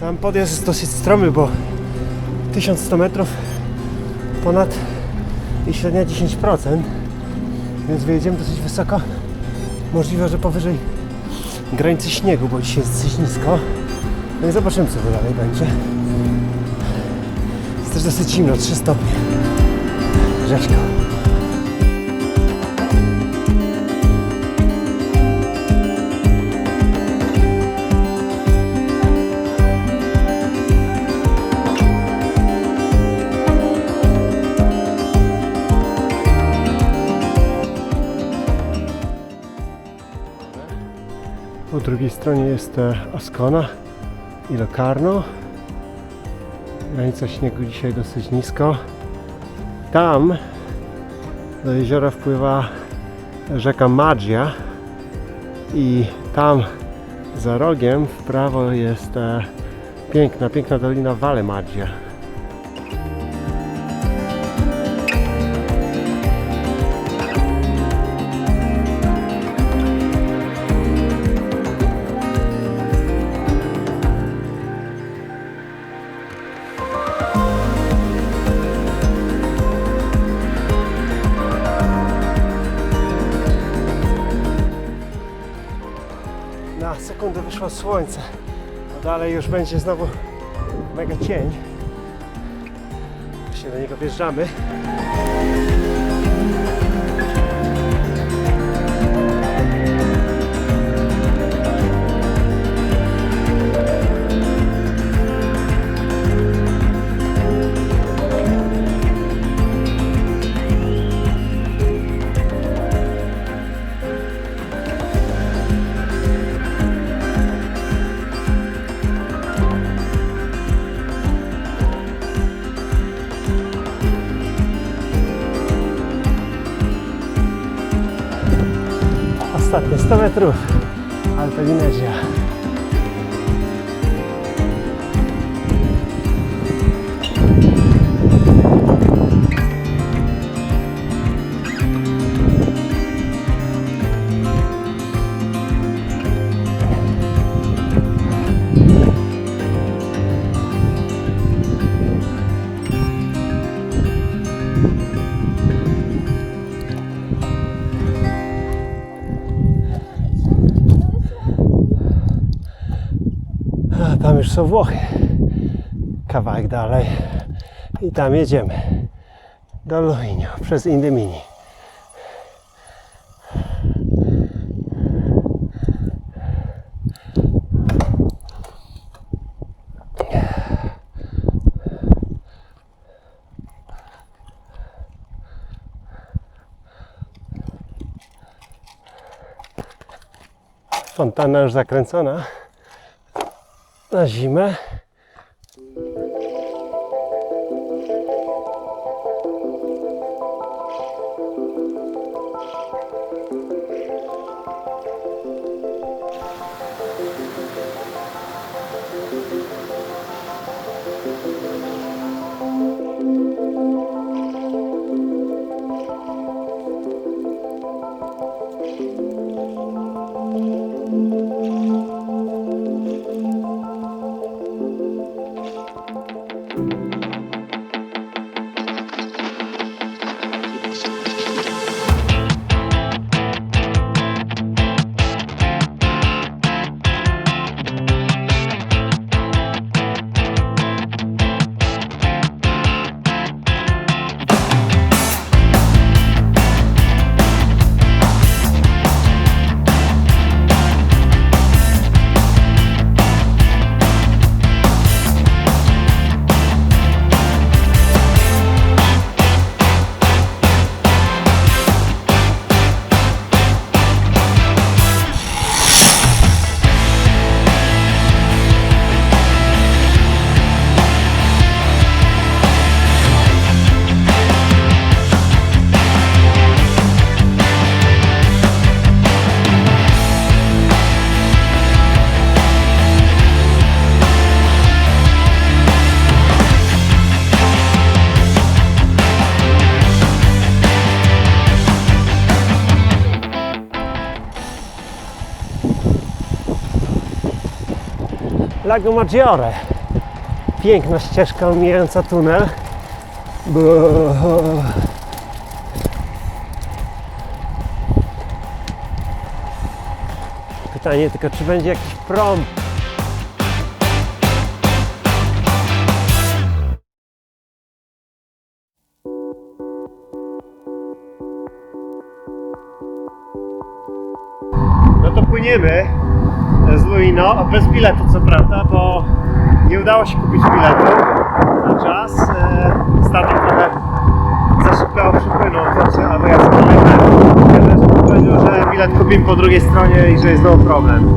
Sam podjazd jest dosyć stromy, bo 1100 metrów ponad i średnia 10%, więc wyjedziemy dosyć wysoko. Możliwe, że powyżej granicy śniegu, bo dzisiaj jest dosyć nisko. No i zobaczymy, co dalej będzie. Jest też dosyć zimno, 3 stopnie. Rzeczko. Po drugiej stronie jest e, Ascona i Locarno. Granica śniegu dzisiaj dosyć nisko. Tam do jeziora wpływa rzeka Maggia i tam za rogiem w prawo jest e, piękna, piękna dolina Valle Maggia. Na sekundę wyszło słońce, dalej już będzie znowu mega cień. Właśnie do niego wjeżdżamy. Ostatnie 100 metrów. Alpelinezja. A tam są Włochy. Kawałek dalej. I tam jedziemy. Do Luinio przez Indymini. Fontanna już zakręcona na Lago Maggiore. Piękna ścieżka omijająca tunel. Pytanie tylko, czy będzie jakiś prom No to płyniemy z Luino, bez biletu co prawda, bo nie udało się kupić biletu na czas. E, Statek trochę za szybko przypłynął, znaczy, albo ja zapomniałem. powiedział, że bilet kupimy po drugiej stronie i że jest znowu problem.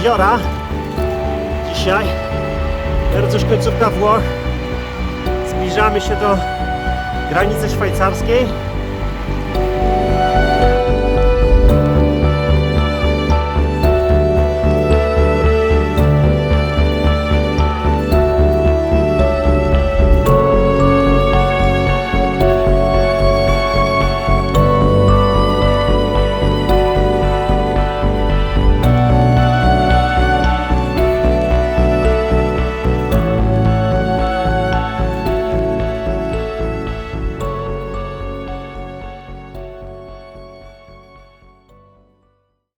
Jeziora dzisiaj. Teraz już końcówka Włoch. Zbliżamy się do granicy szwajcarskiej.